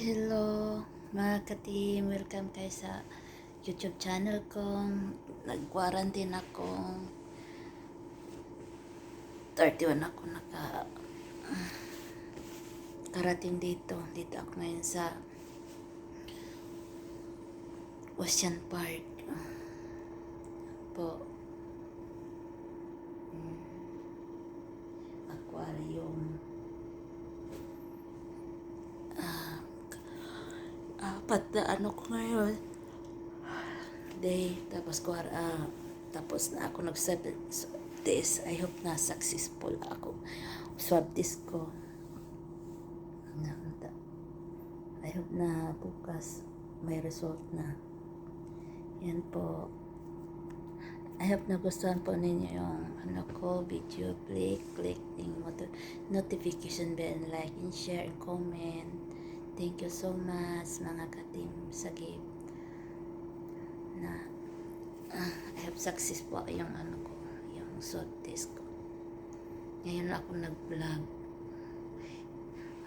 Hello mga ka-team, welcome kayo sa YouTube channel ko. Nag-quarantine ako. 31 ako naka karating dito. Dito ako ngayon sa Ocean Park. Po. Mm. Aquarium. Apat na ano ko ngayon. Day tapos ko ah, tapos na ako nag test. I hope na successful ako. Swab test ko. I hope na bukas may result na. Yan po. I hope na gustuhan po ninyo yung ano ko, video, click, click not- notification bell, like, and share, and comment. Thank you so much mga ka-team sa gift na ah, I have success po yung ano ko, yung sword test ko. Ngayon na ako nag-vlog.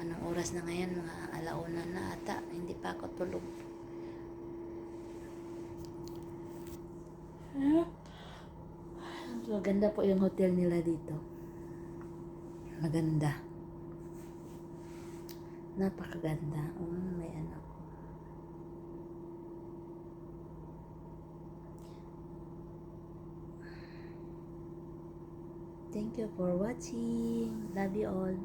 Anong oras na ngayon? Mga alauna na ata. Hindi pa ako tulog. Maganda po yung hotel nila dito. Maganda. Napakaganda. Um, may anak. Thank you for watching. Love you all.